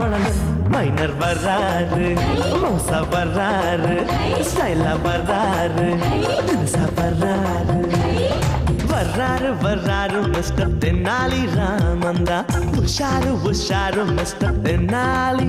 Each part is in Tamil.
மள மைனர் வர்றாரு மோசா வர்றாரு ஸ்டைலா வர்றாரு தினுசா வர்றாரு. வர்றாரு வர்றாரு மிஸ்டர் தென்னாலி ராமந்தா உஷாரு உஷாரு mister Tenali.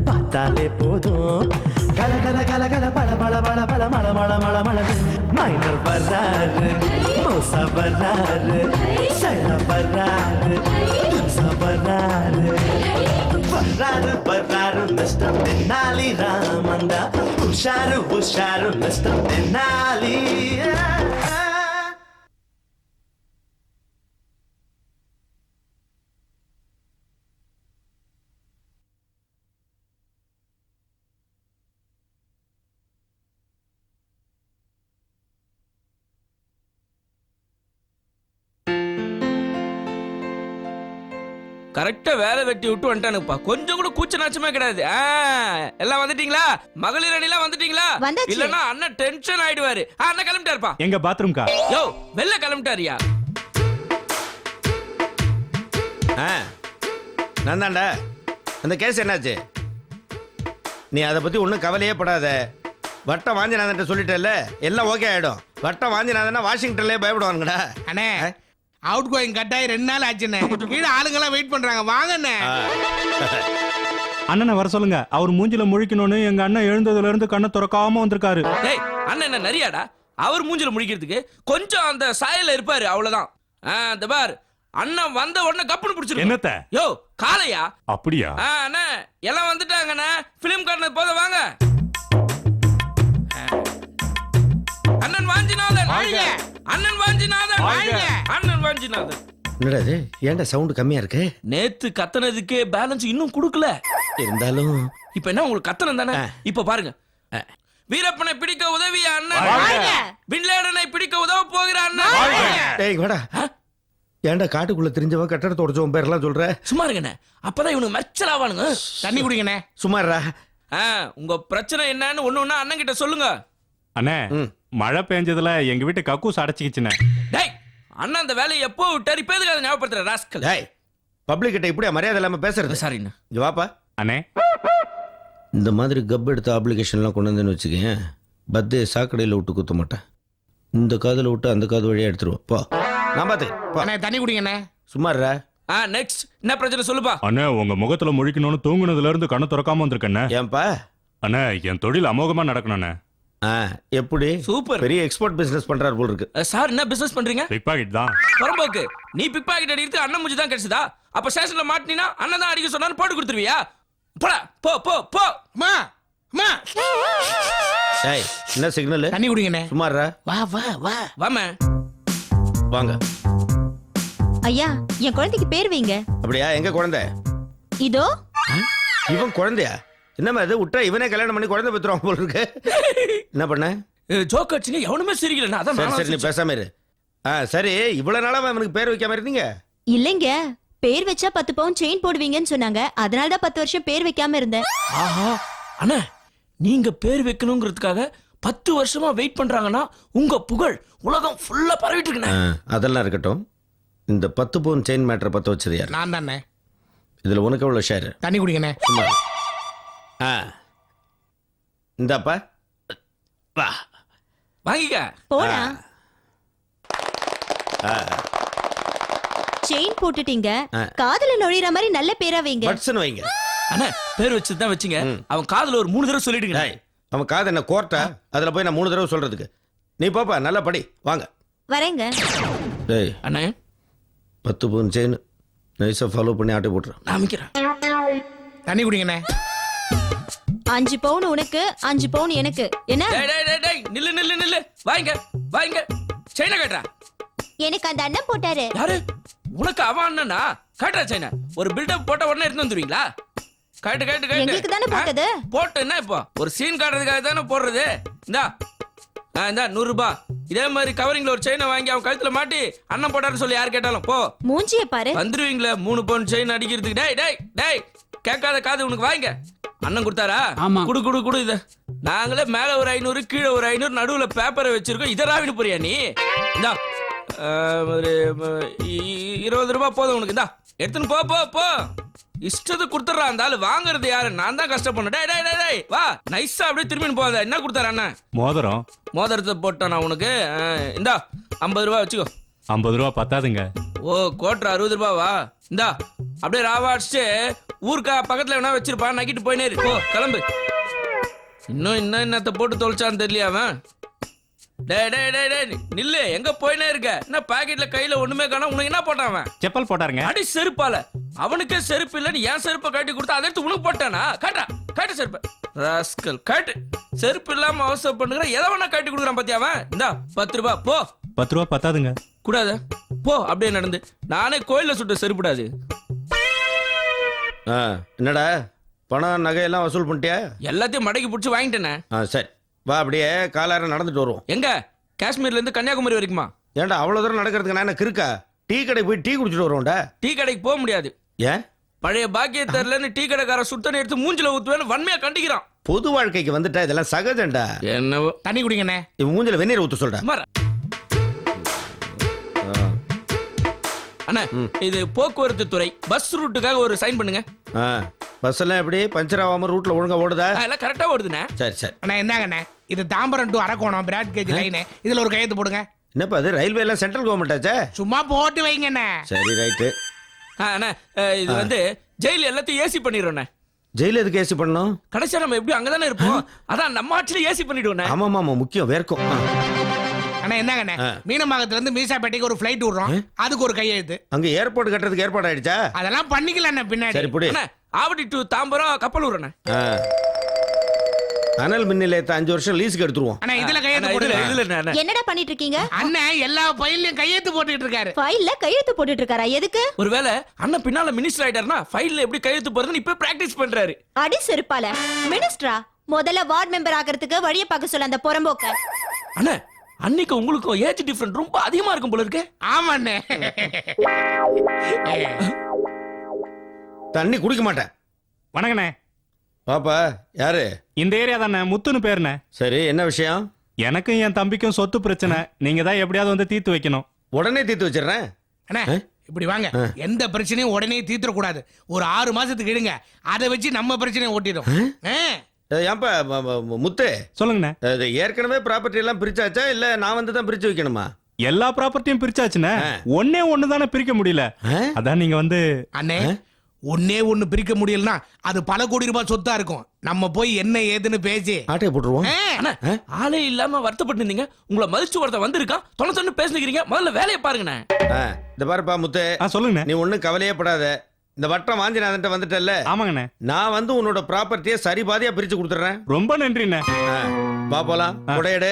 பார்த்தாலே போதும். கல கல கல கல பல பல பல பல மல மல மல மல மைனர் வர்றாரு மோசா வர்றாரு சைல வர்றாரு தும்சா வர்றாரு. வர்றாரு வர்றாரு மிஸ்டர் தென்னாலி ராமந்தா. உஷாரு உஷாரு மிஸ்டர் தென்னாலி. கரெக்டா வேலை வெட்டி விட்டு வந்துட்டானுப்பா கொஞ்சம் கூட கூச்ச நாச்சமே கிடையாது. எல்லாம் வந்துட்டீங்களா? மகளிர் அணிலாம் வந்துட்டீங்களா? வந்தாச்சு. இல்லன்னா அண்ணன் டென்ஷன் ஆயிடுவாரு. அண்ணன் கிளம்பிட்டாருப்பா. எங்க பாத்ரூம்கா யோ வெளில கிளம்பிட்டாருயா? நான் தான்டா அந்த கேஸ் என்னாச்சு? நீ அதை பற்றி ஒன்றும் கவலையே படாத. வட்டம் வாஞ்சிநாதன்ட்ட சொல்லிட்டேல்ல எல்லாம் ஓகே ஆகிடும் வட்டம் வாஞ்சிநாதன்னா வாஷிங்டன்லேயே பயப்படுவானுங்கடா. அண்ணே அவுட் கோயிங் கட்டாயி ரெண்டு நாள் ஆச்சுண்ணே. கீழே ஆளுங்கெல்லாம் வெயிட் பண்றாங்க. வாங்கண்ணே. அண்ணனை வர சொல்லுங்க. அவர் மூஞ்சில முழிக்கணும்னு எங்க அண்ணன் எழுந்ததுல இருந்து கண்ணை திறக்காம வந்திருக்காரு. டேய் அண்ணன் என்ன நரியாடா? அவர் மூஞ்சில முடிக்கிறதுக்கு கொஞ்சம் அந்த சாயல்ல இருப்பாரு அவ்வளவுதான். ஆ, இந்த பார் அண்ணன் வந்த உடனே கப்புன்னு பிடிச்சிருக்கு என்னத்த? யோ காளையா? அப்படியா? ஆ, அண்ணே எல்லாம் வந்துட்டாங்கண்ணே. பிலிம் காட்டினது போத வாங்க. அண்ணன் வாஞ்சிநாதன். வாழ்க. அண்ணன் வாஞ்சிநாதன். என்னடா இது? ஏன்டா சவுண்டு கம்மியாக இருக்கு? நேத்து கத்தனதுக்கு பேலன்ஸ் இன்னும் கொடுக்கல. இருந்தாலும். இப்ப என்ன உங்களுக்கு கத்தனம் தானே. இப்ப பாருங்க. வீரப்பனை பிடிக்க உதவிய அண்ணன். பின்லேடனை பிடிக்க உதவ போகிற அண்ணன். டேய் வாடா? ஏன்டா காட்டுக்குள்ள தெரிஞ்சவன் கட்டடத்தை உடச்சவன் பேர்லாம் சொல்ற? சும்மா இருங்கண்ணே. அப்பதான் இவனுக்கு மெச்சல் ஆவானுங்க. தண்ணி குடிங்கண்ணே. சுமாரா உங்க பிரச்சனை என்னன்னு ஒண்ணு ஒண்ணா அண்ணன் கிட்ட சொல்லுங்க. அண்ணே. மழை பெஞ்சதுல எங்க வீட்டு கக்கூஸ் அடைச்சிக்கிச்சுண்ணே டேய் அண்ணன் அந்த வேலையை எப்போ விட்டாரு? இப்ப எதுக்கு அதை ஞாபகப்படுத்துற ராஸ்கல் டேய் பப்ளிக் கிட்ட இப்படியா மரியாதை இல்லாமல் பேசுறது? சாரிண்ணா இங்க வாப்பா. அண்ணே. இந்த மாதிரி கப் எடுத்த அப்ளிகேஷன்லாம் கொண்டு வந்தேன்னு வச்சுக்கேன் பர்த்டே சாக்கடையில் விட்டு குத்த மாட்டேன். இந்த காதில் விட்டு அந்த காது வழியா எடுத்துருவோம் போ. நான் பார்த்துக்கிறேன் போ. அண்ணே தண்ணி குடிங்கண்ணே சும்மா இருடா. ஆ நெக்ஸ்ட் என்ன பிரச்சனை சொல்லுப்பா. அண்ணே உங்க முகத்துல முழிக்கணும்னு தூங்குனதுல இருந்து கண்ணை திறக்காம வந்திருக்கண்ணே ஏன்பா? அண்ணே என் தொழில் அமோகமா நடக்கணும்ண்ணே ஆ எப்படி? சூப்பர். பெரிய எக்ஸ்போர்ட் பிசினஸ் பண்றாரு போல் இருக்கு சார் என்ன பிசினஸ் பண்றீங்க? பிக் பாக்கெட் தான். புறம்போக்கு. நீ பிக் பாக்கெட் அடிக்கிறது அண்ணன் மூஞ்சி தான் கிடைச்சதா? அப்ப ஸ்டேஷன்ல மாட்டினா அண்ணன் தான் அடிக்க சொன்னாலும் போட்டு கொடுத்துருவியா? போடா போ போ போ. அம்மா அம்மா. ஏய் என்ன சிக்னல் தண்ணி குடிங்கண்ணே. சும்மா இருடா. வா வா வா. வாம வாங்க. ஐயா என் குழந்தைக்கு பேர் வைங்க. அப்படியா? எங்க குழந்தை? இதோ. இவன் குழந்தையா? என்னம்மா இது? விட்டா இவனே கல்யாணம் பண்ணி குழந்தை பெற்றுவாங்க போல் இருக்கு. என்ன பண்ண? ஜோக் அடிச்சுங்க எவனுமே சிரிக்கல அதான் சரி சரி நீ. பேசாம இரு. ஆ சரி இவ்வளவு நாளா அவனுக்கு பேர் வைக்காம இருந்தீங்க? இல்லைங்க. பேர் வச்சா பத்து பவுன் செயின் போடுவீங்கன்னு சொன்னாங்க. அதனால தான் பத்து வருஷம் பேர் வைக்காம இருந்தேன். ஆஹா அண்ணா நீங்க பேர் வைக்கணுங்கிறதுக்காக பத்து வருஷமா வெயிட் பண்றாங்கன்னா உங்க புகழ் உலகம் ஃபுல்லா பரவிட்டு இருக்குண்ணே. அதெல்லாம் இருக்கட்டும். இந்த பத்து பவுன் செயின் மேட்டரை பத்த வச்சது யார்? நான் தானே இதுல உனக்கு எவ்வளவு ஷேர் தண்ணி இரு. ஆ. இந்தாப்பா. வா. வாங்கிக்க. போடா. செயின் போட்டுட்டீங்க. ஆ. காதுல நுழையிற மாதிரி நல்ல பேரா வைங்க. பட்ஸ்னு வைங்க. அண்ணா பேர் வச்சது தான் வச்சுங்க அவன் காதுல ஒரு மூணு தடவை சொல்லிடுங்க. டேய் அவன் காது என்ன கோர்ட்டா? அதுல போய் நான் மூணு தடவை சொல்றதுக்கு. நீ பாப்பா நல்லா படி. வாங்க. வரேங்க. டேய் அண்ணே. பத்து பவுன் செயின். நைஸா ஃபாலோ பண்ணி ஆட்டை போட்டுறேன். நான் அமைக்கிறேன். தண்ணி குடிங்கண்ணே. அஞ்சு பவுன் உனக்கு அஞ்சு பவுன் எனக்கு. என்ன? டேய் டேய் டேய் டேய் நில்லு நில்லு நில்லு. வாங்க வாங்க. சைனா கேட்டா எனக்கு அந்த அண்ணன் போட்டாரு. யாரு? உனக்கு அவன் அண்ணனா? காட்டுறா சைனா ஒரு பில்டப் போட்ட உடனே எடுத்து வந்துருவீங்களா? காட்டு காட்டு காட்டு. எங்களுக்கு தானே போட்டது. போட்டு என்ன இப்போ ஒரு சீன் காட்டுறதுக்காக தானே போடுறது? இந்தா ஆ இந்தா நூறு ரூபாய் இதே மாதிரி கவரிங்ல ஒரு செயினை வாங்கி அவன் கழுத்துல மாட்டி அண்ணன் போட்டாருன்னு சொல்லி யார் கேட்டாலும். போ. மூஞ்சிய பாரு. வந்துருவீங்களே மூணு பவுன் செயின் அடிக்கிறதுக்கு. டேய் டேய் டேய் கேட்காத காது உனக்கு. வாங்க. அண்ணன் கொடுத்தாரா? ஆமா. குடு குடு குடு இத. நாங்களே மேல ஒரு ஐநூறு கீழே ஒரு ஐநூறு நடுவுல பேப்பரை வச்சிருக்கோம். இதை ராவிடு போறியா நீ? இந்தா. ஆ, ஒரு இருபது ரூபாய் போதும் உனக்கு. இந்தா. எடுத்துன்னு போ போ போ. இஷ்டத்துக்கு கொடுத்துட்றா. ஆளு வாங்குறது யாரு? நான் தான் கஷ்டப்படணும். டேய் டேய் டேய் வா. நைஸா அப்படியே திரும்பி போகாத. என்ன கொடுத்தாரு அண்ணன்? மோதிரம். மோதிரத்தை போட்டேன் நான் உனக்கு? ஆ, இந்தா. ஐம்பது ரூபாய் வச்சுக்கோ. ஐம்பது ரூபா பத்தாதுங்க. ஓ கோட்டர் அறுபது ரூபாவா? இந்தா அப்படியே ராவா அடிச்சுட்டு ஊருக்கா பக்கத்துல வேணா வச்சிருப்பா? நக்கிட்டு போயினே இரு போ கிளம்பு. இன்னும் இன்னும் என்னத்த போட்டு தொலைச்சான்னு தெரியல அவன்? டேய் டேய் டேய் டேய் நில்லு. எங்க போயினே இருக்க? என்ன பாக்கெட்ல கையில ஒண்ணுமே காணோம். உனக்கு என்ன போட்டான் அவன்? செப்பல் போட்டாருங்க. அடி செருப்பால. அவனுக்கே செருப்பு இல்லைன்னு என் செருப்பை காட்டி கொடுத்தா அதை எடுத்து உனக்கு போட்டானா? காட்டா காட்டு செருப்பு. ராஸ்கல் காட்டு. செருப்பு இல்லாம அவசரம் பண்ணுகிற எதை வேணா காட்டி கொடுக்குறான் பாத்தியா அவன்? இந்தா பத்து ரூபாய் போ. பத்து ரூபா பத்தாதுங்க. கூடாது. போ அப்படியே நடந்து. நானே கோயில்ல சுட்ட செருப்புடாது. ஆ என்னடா? பணம் நகையெல்லாம் வசூல் பண்ணிட்டியா? எல்லாத்தையும் மடக்கி பிடிச்சி வாங்கிட்டேனே. ஆ சரி. வா அப்படியே காலார நடந்துட்டு வருவோம். எங்க? காஷ்மீர்ல இருந்து கன்னியாகுமரி வரைக்குமா? ஏன்டா அவ்வளோ தூரம் நடக்கிறதுக்கு நான் என்ன கிறுக்கா? டீ கடைக்கு போய் டீ குடிச்சிட்டு வருவோம்டா. டீ கடைக்கு போக முடியாது. ஏன்? பழைய பாக்கிய தெரியலன்னு டீ கடைக்கார சுத்தனை எடுத்து மூஞ்சில ஊத்துவேன்னு வன்மையா கண்டிக்கிறான். பொது வாழ்க்கைக்கு வந்துட்டா இதெல்லாம் சகஜம்டா. என்னவோ? தண்ணி குடிங்கண்ணே. இவன் மூஞ்சில வெந்நீர் ஊத்த சொல்றா. அண்ணா இது போக்குவரத்து துறை. பஸ் ரூட்டுக்காக ஒரு சைன் பண்ணுங்க. ஆ பஸ் எல்லாம் எப்படி? பஞ்சர் ஆகாம ரூட்ல ஒழுங்கா ஓடுதா? எல்லாம் கரெக்டா ஓடுதுண்ணே. சரி சரி. அண்ணா என்னங்கண்ணே? இது Tambaram to Arakkonam broad gauge line இதுல ஒரு கையெழுத்து போடுங்க. என்னப்பா அது ரயில்வே எல்லாம் சென்ட்ரல் கவர்மெண்ட் ஆச்சே? சும்மா போட்டு வைங்கண்ணே. சரி ரைட்டு ஆ, அண்ணா இது வந்து ஜெயில் எல்லாத்தையும் ஏசி பண்ணிடுறோண்ணே. ஜெயில எதுக்கு ஏசி பண்ணணும்? கடைசியா நம்ம எப்படி அங்கதானே இருப்போம். அதான் நம்ம ஆட்சியில ஏசி பண்ணிடுவோண்ணே. ஆமாம் ஆமா முக்கியம் வேர்க்கும். ஆ. அண்ணா என்னங்கண்ணே. மீனம்பாக்கத்துல இருந்து மீசாப்பேட்டைக்கு ஒரு ஃபிளைட் விடுறோம். அதுக்கு ஒரு கையெழுத்து. அங்க ஏர்போர்ட் கட்டுறதுக்கு ஏற்பாடு ஆயிடுச்சா? அதெல்லாம் பண்ணிக்கல பின்னாடி. சரி புடி. அண்ணா ஆவடி டு தாம்பரம் கப்பல். அனல் மின் நிலையத்தை அஞ்சு வருஷம் லீஸுக்கு எடுத்துருவோம். அண்ணா இதுல கையெழுத்து அண்ணா. என்னடா பண்ணிட்டு இருக்கீங்க அண்ணன் எல்லா பையிலையும் கையெழுத்து போட்டுட்டு இருக்காரு. ஃபைல்ல கையெழுத்து போட்டுட்டு இருக்காரா எதுக்கு? ஒருவேளை அண்ணன் பின்னால மினிஸ்டர் ஆயிட்டாருன்னா ஃபைல்ல எப்படி கையெழுத்து போறதுன்னு இப்ப பிராக்டிஸ் பண்றாரு. அடி செருப்பால. மினிஸ்டரா முதல்ல வார்டு மெம்பர் ஆகிறதுக்கு வழிய பார்க்க சொல்ல அந்த புறம்போக்க. அண்ணா அன்னைக்கு உங்களுக்கும் ஏஜ் டிஃபரண்ட் ரொம்ப அதிகமா இருக்கும் போல இருக்கு. ஆமாண்ணே. தண்ணி குடிக்க மாட்டேன். வணக்கண்ணே. பாப்பா யாரு? இந்த ஏரியா தானே முத்துன்னு பேருண்ணே. சரி என்ன விஷயம்? எனக்கும் என் தம்பிக்கும் சொத்து பிரச்சனை. நீங்க தான் எப்படியாவது வந்து தீர்த்து வைக்கணும். உடனே தீர்த்து வச்சிடுறேன். அண்ணே இப்படி வாங்க. எந்த பிரச்சனையும் உடனே தீர்த்துற கூடாது ஒரு ஆறு மாசத்துக்கு இடுங்க அதை வச்சு நம்ம பிரச்சனையை ஓட்டிடும். ஏன்பா ம- ம- முத்து? சொல்லுங்கண்ணே. அது ஏற்கனவே ப்ராப்பர்ட்டி எல்லாம் பிரிச்சாச்சா? இல்ல நான் வந்து தான் பிரிச்சு வைக்கணுமா? எல்லா ப்ராப்பர்ட்டியும் பிரிச்சாச்சுண்ணே. ஒன்னே ஒண்ணு தானே பிரிக்க முடியல? அதான் நீங்க வந்து அண்ணே ஒன்னே ஒண்ணு பிரிக்க முடியலனா அது பல கோடி ரூபாய் சொத்தா இருக்கும். நம்ம போய் என்ன ஏதுன்னு பேசி. ஆட்டையை போட்டுருவோம். ஆளே இல்லாம வருத்தப்பட்டு இருந்தீங்க உங்களை மதிச்சு ஒருத்தன் வந்திருக்கான் தொலை தொண்ணு பேசிக்கிறீங்க முதல்ல வேலையை பாருங்கண்ணே. இந்த பாருப்பா முத்து. ஆ சொல்லுங்கண்ணே. நீ ஒன்றும் கவலையே படாத. இந்த வட்டம் வாஞ்சிநாதன்ட்ட வந்துட்டல்ல? ஆமாங்கண்ணே. நான் வந்து உன்னோட ப்ராப்பர்ட்டியை சரி பாதியா பிரிச்சு கொடுத்துட்றேன். ரொம்ப நன்றிண்ணே. வா போலாம். குடையடு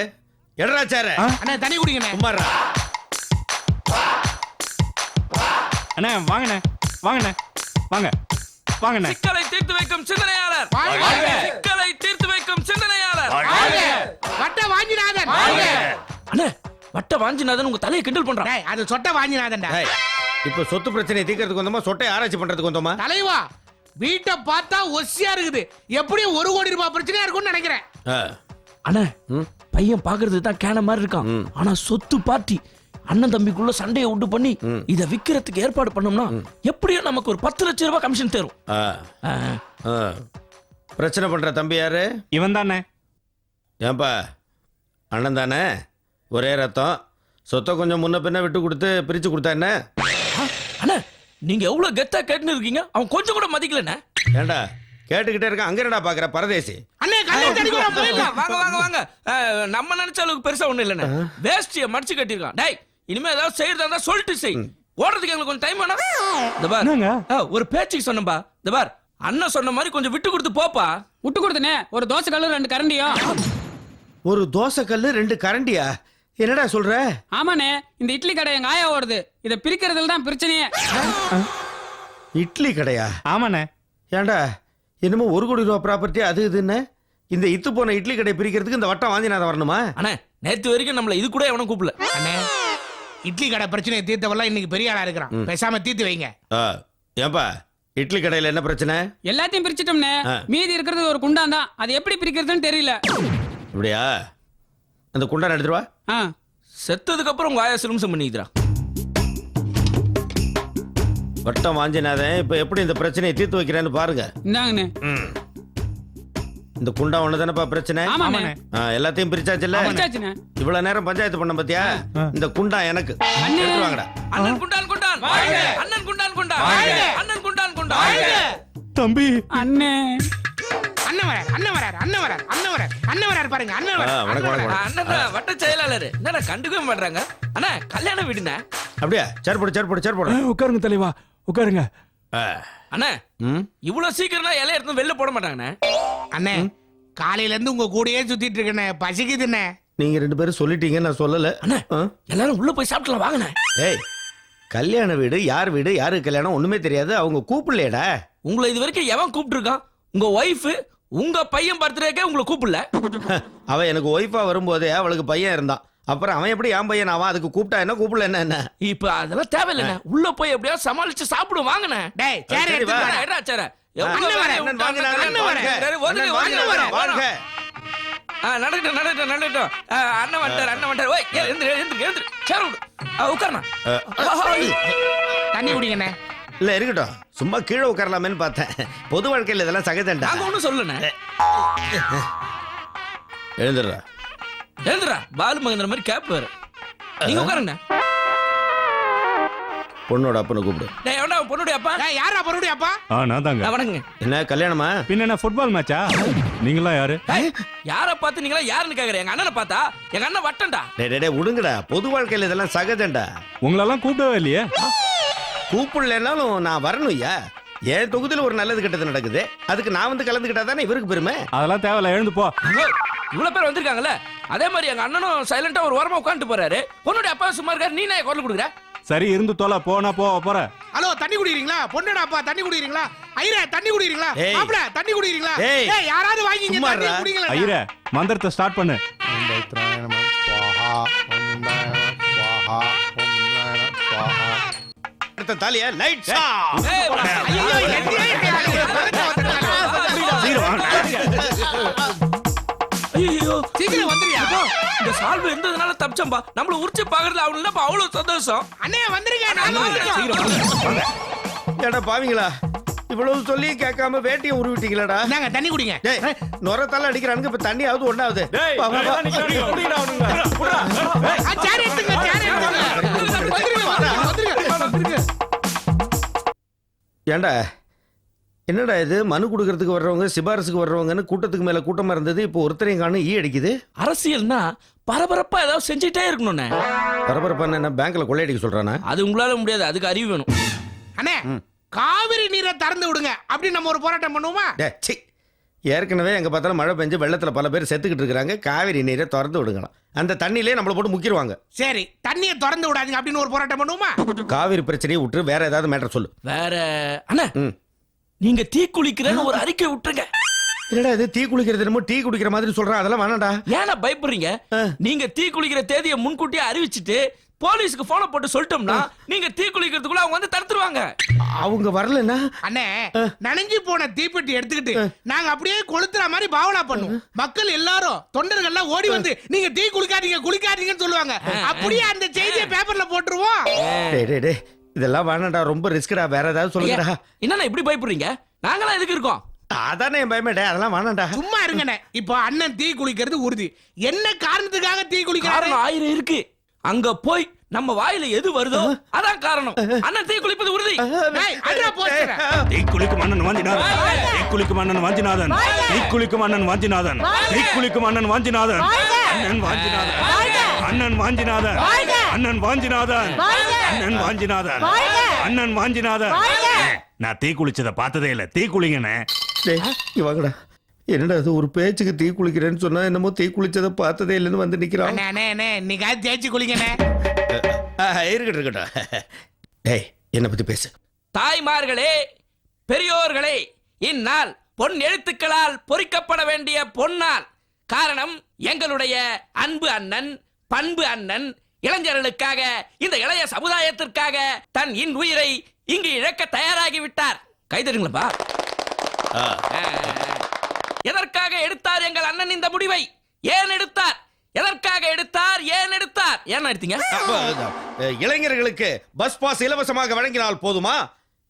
எடுறா சார. அண்ணே தண்ணி குடிங்கண்ணே. சும்மாறா அண்ணே வாங்கண்ணே. வாங்கண்ணே. வாங்க. வாங்கண்ணே. சிக்கலை தீர்த்து வைக்கும் சிந்தனையாளர்! சிக்கலை தீர்த்து வைக்கும் சிந்தனையாளர்! வட்ட வாஞ்சிநாதன் அண்ணே வட்ட வாஞ்சிநாதன் உங்க தலையை கிண்டல் பண்றான். டேய், அது சொட்ட வாஞ்சிநாதன்டா இப்போ சொத்து பிரச்சனையை தீர்க்கறதுக்கு வந்தோமா? சொட்டை ஆராய்ச்சி பண்றதுக்கு வந்தோமா? தலைவா வீட்டை பார்த்தா ஒசியா இருக்குது. எப்படியும் ஒரு கோடி ரூபாய் பிரச்சனையா இருக்கும்னு நினைக்கிறேன். ஆ, அண்ணே பையன் பாக்குறது தான் கேன மாதிரி இருக்கான். ஆனா சொத்து பார்ட்டி அண்ணன் தம்பிக்குள்ள சண்டையை உண்டு பண்ணி இத விக்கிறதுக்கு ஏற்பாடு பண்ணோம்னா எப்படியும் நமக்கு ஒரு பத்து லட்சம் ரூபாய் கமிஷன் தரும். ஆ, ஆ, ஆ. பிரச்சனை பண்ற தம்பி யாரு? இவன் தானே ஏன்பா? அண்ணன் தானே ஒரே ரத்தம். சொத்தை கொஞ்சம் முன்ன பின்ன விட்டு கொடுத்து பிரிச்சு கொடுத்தா என்ன? அண்ணே நீங்க எவ்வளவு கெத்தா கேட்டுன்னு இருக்கீங்க? அவன் கொஞ்சம் கூட மதிக்கலண்ணே. ஏண்டா? கேட்டுக்கிட்டே இருக்கான். அங்க என்னடா பாக்குற? பரதேசி. அண்ணே போயிடலாம் வாங்க வாங்க வாங்க. அஹ், நம்ம நினைச்ச அளவுக்கு பெருசா ஒண்ணும் இல்லண்ணே. வேஷ்டிய மடிச்சு கட்டிருக்கான் டேய் இனிமே ஏதாவது செய்யறதா இருந்தா சொல்லிட்டு செய். ஓடுறதுக்கு எங்களுக்கு கொஞ்சம் டைம் வேணும் இந்த பார். என்னங்க? ஒரு பேச்சுக்கு சொன்னம்பா இந்த பார் அண்ணன் சொன்ன மாதிரி கொஞ்சம் விட்டு கொடுத்து போப்பா. விட்டு கொடுத்தனே ஒரு தோசை கல்லு ரெண்டு கரண்டியும். ஒரு தோசை கல்லு ரெண்டு கரண்டியா? என்னடா சொல்ற? ஆமாண்ணே இந்த இட்லி கடை எங்க ஆயா ஓடுது. இதை பிரிக்கிறதுல தான் பிரச்சனையே. இட்லி கடையா? ஆமாண்ணே. ஏண்டா என்னமோ ஒரு கோடி ரூபா ப்ராப்பர்ட்டி அது இதுன்னு இந்த இத்து போன இட்லி கடை பிரிக்கிறதுக்கு இந்த வட்டம் வாஞ்சிநாதன் வரணுமா? அண்ணே நேத்து வரைக்கும் நம்மள இது கூட எவனும் கூப்பிடல. அண்ணே இட்லி கடை பிரச்சனையை தீர்த்தவெல்லாம் இன்னைக்கு பெரிய ஆளா இருக்கிறான். பேசாம தீர்த்து வைங்க. ஏன்பா இட்லி கடையில என்ன பிரச்சனை? எல்லாத்தையும் பிரிச்சிட்டோம்னே. மீதி இருக்கிறது ஒரு குண்டான் தான். அது எப்படி பிரிக்கிறதுன்னு தெரியல. அப்படியா? அந்த குண்டான் எடுத்துட்டு வா. ஆ செத்ததுக்கு அப்புறம் உங்க ஆயா சிலும்சம் பண்ணிக்கிறா. வட்டம் வாஞ்சிநாதன் இப்ப எப்படி இந்த பிரச்சனையை தீர்த்து வைக்கிறேன்னு பாருங்க. இந்தாங்கண்ணே. இந்த குண்டா ஒண்ணு தானப்பா பிரச்சனை? ஆமாண்ணே. ஆ, எல்லாத்தையும் பிரிச்சாச்சுல்ல? பிரிச்சாச்சுண்ணே. இவ்வளவு நேரம் பஞ்சாயத்து பண்ண பாத்தியா? இந்த குண்டா எனக்கு. எடுத்து வாங்கடா. அண்ணன் குண்டான் குண்டான் அண்ணன் குண்டான் குண்டான் அண்ணன் குண்டான் குண்டான் தம்பி. அண்ணே. அண்ணன் வரார் அண்ணன் வரார் அண்ணன் வரார் அண்ணன் வரார் அண்ணன் வரார் பாருங்க அண்ணன் வரார். அண்ணன் தான் வட்ட செயலாளர். என்னடா கண்டுக்கவே மாட்டாங்க அண்ணா கல்யாண வீடுண்ணே? அப்படியா? சேர் போடு சேர் போடு சேர் போடு. உட்காருங்க தலைவா உட்காருங்க. அண்ணா இவ்வளவு சீக்கிரம்னா இலைய எடுத்து வெளில போட மாட்டாங்கண்ணே? அண்ணே காலையில இருந்து உங்க கூடயே சுத்திட்டு இருக்கேனே பசிக்குதுண்ணே. நீங்க ரெண்டு பேரும் சொல்லிட்டீங்க நான் சொல்லல. அண்ணா? எல்லாரும் உள்ள போய் சாப்பிடலாம் வாங்கண்ணே. ஏய் கல்யாண வீடு யார் வீடு யாரு கல்யாணம் ஒண்ணுமே தெரியாது. அவங்க கூப்பிடலையடா. உங்களை இது வரைக்கும் எவன் கூப்பிட்டுருக்கான்? உங்க ஒய்ஃப் உங்க பையன் பர்த்டேக்கே உங்களை கூப்பிடல அவ எனக்கு ஒய்ஃபா வரும்போதே அவளுக்கு பையன் இருந்தான் அப்புறம் அவன் எப்படி என் பையன் அவன் அதுக்கு கூப்பிட்டா என்ன கூப்பிடல என்ன என்ன இப்ப அதெல்லாம் தேவையில்லைண்ணே உள்ள போய் எப்படியாவது சமாளிச்சு சாப்பிடுவோம் வாங்கண்ணே டேய் சேர் சரி, எடுத்து வா. வா. ஏடா, சேர. ஆ, எவ்வளவு அண்ணன் வேலையை அண்ணன் விட்டாங்க, வாங்கினாங்க, அண்ணன் வாழ்க. சரி. ஆ, நடக்கட்டும், நடக்கட்டும், நடக்கட்டும். ஆ, அண்ணன் வந்துட்டாரு, அண்ணன் வந்துட்டாரு. ஓய். சேர விடு. ஆ, உட்காருண்ணா. தண்ணி குடிங்கண்ணே இல்ல இருக்கட்டும். சும்மா கீழே உட்காரலாமேன்னு பார்த்தேன். பொது வாழ்க்கையில் இதெல்லாம் சகஜம்டா. நாங்க ஒண்ணும் சொல்லண்ணே. எழுந்துடுறா. எழுந்திரா. பாலு மகேந்திர மாதிரி கேப் வேற. நீங்க உட்காருங்கண்ணே. பொண்ணோட அப்பனை கூப்பிடு. டேய், எவன்டா அவன் பொண்ணுடைய அப்பா? ஏய், யாரா பொருடைய அப்பா? ஆ நான் தாங்க. வணக்கங்க. என்ன கல்யாணமா? பின்ன என்ன ஃபுட்பால் மேட்சா நீங்களா யாரு? ஏய், யாரை பார்த்து நீங்களா யாருன்னு கேக்குறேன் எங்க அண்ணனை பார்த்தா? எங்க அண்ணன் வட்டம்டா டேய் டேய், டேய் விடுங்கடா பொது வாழ்க்கையில் இதெல்லாம் சகஜம்டா. உங்களெல்லாம் கூப்பிடவே இல்லையே? கூப்பிடலனாலும் நான் வரணும் ஐயா. என் தொகுதியில் ஒரு நல்லது கெட்டது நடக்குது. அதுக்கு நான் வந்து கலந்துக்கிட்டா தானே இவருக்கு பெருமை? அதெல்லாம் தேவையில்ல எழுந்து போ. இவ்வளவு பேர் வந்திருக்காங்கல்ல? அதே மாதிரி எங்க அண்ணனும் சைலண்டா ஒரு ஓரமா உட்காந்துட்டு போறாரு. பொண்ணுடைய அப்பா சும்மா இருக்காரு நீ நான் குரல் கொடுக்குற? சரி இருந்து தொலை போனா போ போற. ஹலோ தண்ணி குடிக்கிறீங்களா? பொண்ணோட அப்பா தண்ணி குடிக்கிறீங்களா? ஐயா தண்ணி குடிக்கிறீங்களா? ஏய். மாப்பிள தண்ணி குடிக்கிறீங்களா? ஏய். யாராவது வாங்கிங்க தண்ணி. குடிங்களா ஐயரே மந்திரத்தை ஸ்டார்ட் பண்ணு. அடுத்த தாலியா ஐயோ சீக்கிரம் வந்துருயா இந்த சால்வு இருந்ததுனால தப்பிச்சம்பா நம்மள உரிச்சு பாக்குறதுல அவனு இல்லப்பா அவ்வளவு சந்தோஷம் அண்ணே வந்துருங்க. ஏடா பாவீங்களா இவ்வளவு சொல்லி கேட்காம வேட்டியை உருவிட்டீங்களடா இந்தாங்க தண்ணி குடிங்க டேய் நுரத்தால அடிக்கிறானுங்க இப்ப தண்ணியாவது ஒண்ணாவது வா, வா, வா. ஆ, சேர் எடுத்துங்க ஏண்டா? என்னடா இது? மனு கொடுக்கறதுக்கு வர்றவங்க சிபாரிசுக்கு வர்றவங்கன்னு கூட்டத்துக்கு மேல கூட்டமா இருந்தது இப்போ ஒருத்தரையும் காணும் ஈ அடிக்குது. அரசியல்னா பரபரப்பா ஏதாவது செஞ்சுட்டே இருக்கணும்ண்ணே பரபரப்பான என்ன? பேங்க்ல கொள்ளையடிக்க சொல்றானா? அது உங்களால முடியாது அதுக்கு அறிவு வேணும். அண்ணே காவிரி நீரை திறந்து விடுங்க. அப்படி நம்ம ஒரு போராட்டம் பண்ணுவோமா? ஏற்கனவே எங்க பார்த்தாலும் மழை பெஞ்சு வெள்ளத்துல பல பேர் செத்துக்கிட்டு இருக்காங்க காவிரி நீரை திறந்து விடுங்களாம் அந்த தண்ணியிலே நம்மள போட்டு முக்கிடுவாங்க சரி தண்ணியை திறந்து விடாதீங்க அப்படின்னு ஒரு போராட்டம் பண்ணுவோமா? காவிரி பிரச்சனையை விட்டு வேற ஏதாவது மேட்டர் சொல்லு. வேற அண்ணா ம். நீங்க தீ குளிக்கிறேன்னு ஒரு அறிக்கை விட்டுருங்க. என்னடா இது டீ குளிக்கிறது என்னமோ டீ குடிக்கிற மாதிரி சொல்றான் அதெல்லாம் வேணாம்டா. ஏன்னா பயப்படுறீங்க. நீங்க தீ குளிக்கிற தேதியை முன்கூட்டியே அறிவிச்சிட்டு போலீஸ்க்கு போன போட்டு சொல்லிட்டோம்னா நீங்க தீ குளிக்கிறதுக்குள்ள அவங்க வந்து தடுத்துருவாங்க. அவங்க வரலன்னா? அண்ணே நனைஞ்சு போன தீப்பெட்டி எடுத்துக்கிட்டு நாங்க அப்படியே கொளுத்துற மாதிரி பாவனா பண்ணுவோம். மக்கள் எல்லாரும் தொண்டர்கள் எல்லாம் ஓடி வந்து நீங்க தீ குளிக்காதீங்க குளிக்காதீங்கன்னு சொல்லுவாங்க. அப்படியே அந்த செய்தியை பேப்பர்ல போட்டுருவோம். டேய் டேய் டேய் இதெல்லாம் வேணாம்டா ரொம்ப ரிஸ்க்டா வேற ஏதாவது சொல்லுங்கடா. என்னண்ணா இப்படி பயப்படுறீங்க? நாங்களாம் எதுக்கு இருக்கோம்? அதானே என் பயமே டேய் அதெல்லாம் வேணாம்டா. சும்மா இருங்கண்ணே. இப்போ அண்ணன் தீ குளிக்கிறது உறுதி. என்ன காரணத்துக்காக தீ குளிக்கிறாரு? ஆயிரம் இருக்கு. அங்க போய் நம்ம வாயில எது வருதோ அதான் காரணம். அண்ணன் தீ குளிப்பது உறுதி. போஸ்டரை. தீக்குளிக்கும் அண்ணன் வாஞ்சிநாதன். தீக்குளிக்கும் அண்ணன் வாஞ்சிநாதன். தீக்குளிக்கும் அண்ணன் வாஞ்சிநாதன். தீக்குளிக்கும் அண்ணன் வாஞ்சிநாதன். அண்ணன் வாஞ்சிநாதன். அண்ணன் வாஞ்சிநாதன். அண்ணன் வாஞ்சிநாதன். அண்ணன் வாஞ்சிநாதன். அண்ணன் வாஞ்சிநாதன். நான் தீ குளிச்சத பார்த்ததே இல்ல. தீ குளிங்கண்ணே. டேய் இங்க வாங்கடா. என்னடா அது ஒரு பேச்சுக்கு தீ குளிக்கிறேன்னு சொன்னா என்னமோ தீ குளிச்சதை பார்த்ததே இல்லைன்னு வந்து நிக்கிறான். அண்ணே அண்ணே அண்ணே இன்னைக்காவது தேய்ச்சி குளிங்கண்ணே. ஆ, இருக்கட்டும் இருக்கட்டும். டேய் என்னை பத்தி பேசு. தாய்மார்களே பெரியோர்களே இந்நாள் பொன் எழுத்துக்களால் பொறிக்கப்பட வேண்டிய பொன்னாள். காரணம் எங்களுடைய அன்பு அண்ணன் பண்பு அண்ணன் இளைஞர்களுக்காக இந்த இளைய சமுதாயத்திற்காக தன் இன் உயிரை இங்கு இழக்க தயாராகி விட்டார் கைதருங்களப்பா எதற்காக எடுத்தார் எங்கள் அண்ணன் இந்த முடிவை? ஏன் எடுத்தார்? எதற்காக எடுத்தார்? ஏன் எடுத்தார்? ஏன் எடுத்தீங்க? இளைஞர்களுக்கு பஸ் பாஸ் இலவசமாக வழங்கினால் போதுமா?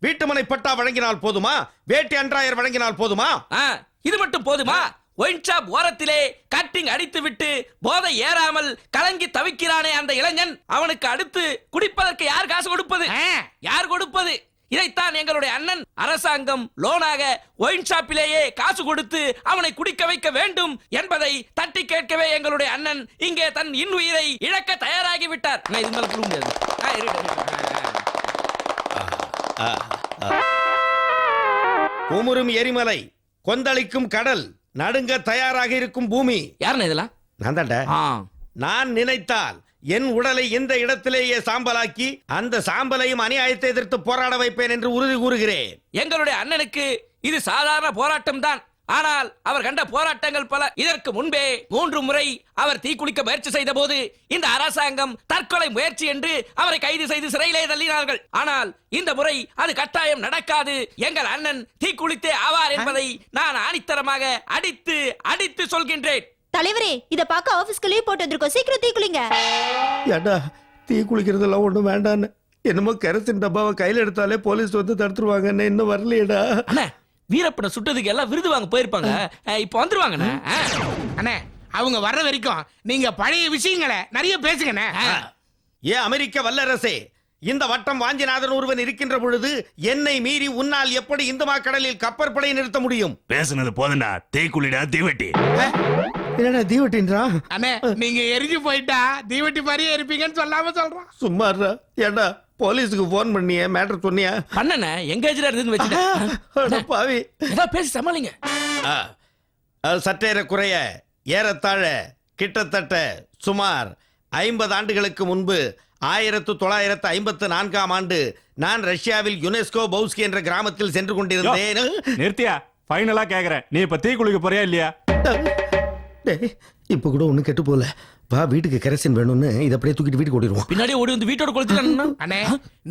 வீட்டுமனை பட்டா வழங்கினால் போதுமா? வேட்டி அன்றாயர் வழங்கினால் போதுமா? ஆ, இது மட்டும் போதுமா? ஒயின் ஷாப் ஓரத்திலே கட்டிங் அடித்து விட்டு போதை ஏறாமல் கலங்கி தவிக்கிறானே அந்த இளைஞன். அவனுக்கு அடுத்து குடிப்பதற்கு யார் காசு கொடுப்பது? ஆ. யார் கொடுப்பது? இதைத்தான் எங்களுடைய அண்ணன் அரசாங்கம் லோனாக ஒயின் ஷாப்பிலேயே காசு கொடுத்து அவனை குடிக்க வைக்க வேண்டும் என்பதை தட்டி கேட்கவே எங்களுடைய அண்ணன் இங்கே தன் இன்னுயிரை இழக்க தயாராகி விட்டார் நான் இது மேல முடியாது. குமுறும் எரிமலை கொந்தளிக்கும் கடல் நடுங்க தயாராக இருக்கும் பூமி. யாருண்ணா இதெல்லாம்? நான் தான்டா ஆ. நான் நினைத்தால் என் உடலை இந்த இடத்திலேயே சாம்பலாக்கி அந்த சாம்பலையும் அநியாயத்தை எதிர்த்து போராட வைப்பேன் என்று உறுதி கூறுகிறேன். எங்களுடைய அண்ணனுக்கு இது சாதாரண போராட்டம் தான். ஆனால் அவர் கண்ட போராட்டங்கள் பல. இதற்கு முன்பே மூன்று முறை அவர் தீக்குளிக்க முயற்சி செய்த போது இந்த அரசாங்கம் தற்கொலை முயற்சி என்று அவரை கைது செய்து சிறையிலே தள்ளினார்கள். ஆனால் இந்த முறை அது கட்டாயம் நடக்காது. எங்கள் அண்ணன் தீக்குளித்தே ஆவார் என்பதை நான் ஆணித்தரமாக அடித்து அடித்து சொல்கின்றேன். தலைவரே இத பார்க்க ஆபீஸ்க்கு லீவ் போட்டு வந்திருக்கோம். சீக்கிரம் தீ குளிங்க. ஏண்டா தீ குளிக்கிறதெல்லாம் ஒன்றும் வேண்டான்னு. என்னமோ கெரசின் டப்பாவை கையில் எடுத்தாலே போலீஸ் வந்து தடுத்துருவாங்கன்னு இன்னும் வரலையேடா. அண்ணா வீரப்பனை சுட்டதுக்கு எல்லாம் விருது வாங்க போயிருப்பாங்க. இப்ப வந்துருவாங்கண்ணே. அண்ணே அவங்க வர்ற வரைக்கும் நீங்க பழைய விஷயங்களை நிறைய பேசுங்கண்ணே. ஏன் அமெரிக்க வல்லரசே இந்த வட்டம் வாஞ்சிநாதன் ஒருவன் இருக்கின்ற பொழுது என்னை மீறி உன்னால் எப்படி இந்துமா கடலில் கப்பற்படை நிறுத்த முடியும்? பேசுனது போதுண்டா தீ குளிடா தீவெட்டி என்னடா தீவட்டின்றா? அண்ணே நீங்க எரிஞ்சு போயிட்டா தீவட்டி மாதிரியே இருப்பீங்கன்னு சொல்லாம சொல்றான் சும்மா இருடா. ஏண்டா போலீஸுக்கு ஃபோன் பண்ணிய மேட்டர் சொன்னியா? பண்ணண்ணே எங்கேஜ்ல இருந்துன்னு வச்சுட்டேன் பாவி. ஏதாவது பேசி சமாளிங்க. சற்றேற குறைய ஏறத்தாழ கிட்டத்தட்ட சுமார் ஐம்பது ஆண்டுகளுக்கு முன்பு ஆயிரத்து தொள்ளாயிரத்து ஐம்பத்து நான்காம் ஆண்டு நான் ரஷ்யாவில் யுனெஸ்கோ பவுஸ்கி என்ற கிராமத்தில் சென்று கொண்டிருந்தேன். நிறுத்தியா? ஃபைனலா கேக்குறேன். நீ இப்ப தீ குளிக்க போறியா இல்லையா? டேய், இப்ப கூட ஒண்ணு கெட்டு போல. வா வீட்டுக்கு கெரசின் வேணும்னு இதை அப்படியே தூக்கிட்டு வீட்டுக்கு ஓடிடுவோம். பின்னாடி ஓடி வந்து வீட்டோட கொளுத்திட்டானுன்னா அண்ணே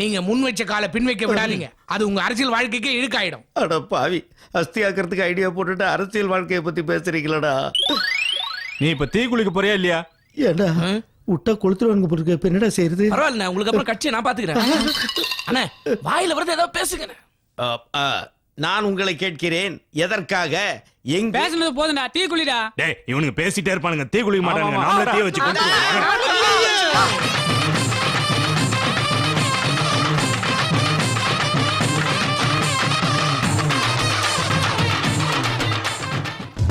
நீங்க முன் வச்ச காலை பின் வைக்க விடாதீங்க. அது உங்க அரசியல் வாழ்க்கைக்கே இழுக்காயிடும். அட பாவி அஸ்தி ஆக்கிறதுக்கு ஐடியா போட்டுட்டு அரசியல் வாழ்க்கையை பத்தி பேசுறீங்களடா. நீ இப்ப தீ குளிக்க போறியா இல்லையா? ஏண்டா விட்டா கொளுத்துருவாங்க போட்டுருக்க இப்ப என்னடா செய்யறது பரவாயில்ல உங்களுக்கு அப்புறம் கட்சியை நான் பாத்துக்கிறேன். அண்ணே வாயில வரது ஏதாவது பேசுங்க நான் உங்களை கேட்கிறேன். எதற்காக? எங்க? பேசுனது போதும்டா. டீ குளிடா டேய் இவனுங்க பேசிட்டே இருப்பானுங்க. தீ குளிக்க மாட்டானுங்க. நாமளே தீ வச்சு கொண்டு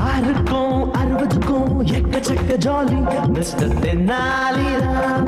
ஆறுக்கும் அறுபதுக்கும் எக்கச்சக்க ஜாலி. மிஸ்டர் தென்னாலிராம்